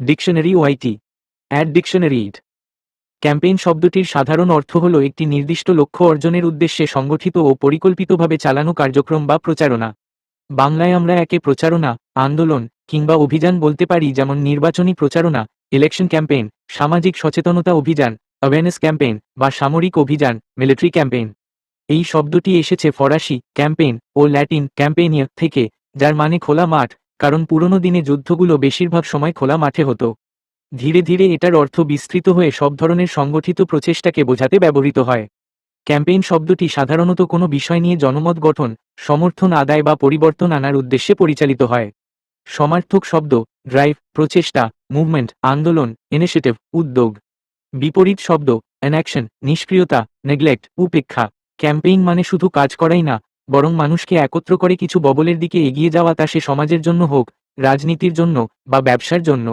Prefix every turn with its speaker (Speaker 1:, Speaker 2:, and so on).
Speaker 1: Dictionary ওয়াইটি ad dictionary ইড campaign শব্দটির সাধারণ অর্থ হল একটি নির্দিষ্ট লক্ষ্য অর্জনের উদ্দেশ্যে সংগঠিত ও পরিকল্পিতভাবে চালানো কার্যক্রম বা প্রচারণা। বাংলায় আমরা একে প্রচারণা, আন্দোলন কিংবা অভিযান বলতে পারি যেমন নির্বাচনী প্রচারণা ইলেকশন ক্যাম্পেইন সামাজিক সচেতনতা অভিযান অ্যাওয়ারনেস ক্যাম্পেইন বা সামরিক অভিযান মিলিটারি ক্যাম্পেইন এই শব্দটি এসেছে ফরাসি ক্যাম্পেইন ও ল্যাটিন ক্যাম্পেইনিয়া থেকে, যার মানে খোলা মাঠ কারণ পুরনো দিনে যুদ্ধগুলো বেশিরভাগ সময় খোলা মাঠে হতো। ধীরে ধীরে এটার অর্থ বিস্তৃত হয়ে সব ধরনের সংগঠিত প্রচেষ্টাকে বোঝাতে ব্যবহৃত হয়। ক্যাম্পেইন শব্দটি সাধারণত কোনো বিষয় নিয়ে জনমত গঠন, সমর্থন আদায় বা পরিবর্তন আনার উদ্দেশ্যে পরিচালিত হয়। সমার্থক শব্দ ড্রাইভ প্রচেষ্টা মুভমেন্ট আন্দোলন ইনিশিয়েটিভ উদ্যোগ। বিপরীত শব্দ অ্যানঅ্যাকশন নিষ্ক্রিয়তা নেগলেক্ট উপেক্ষা। ক্যাম্পেইন মানে শুধু কাজ করাই না বরং মানুষকে একত্র করে কিছু ববলের দিকে এগিয়ে যাওয়া তা সে সমাজের জন্য হোক, রাজনীতির জন্য বা ব্যবসার জন্য।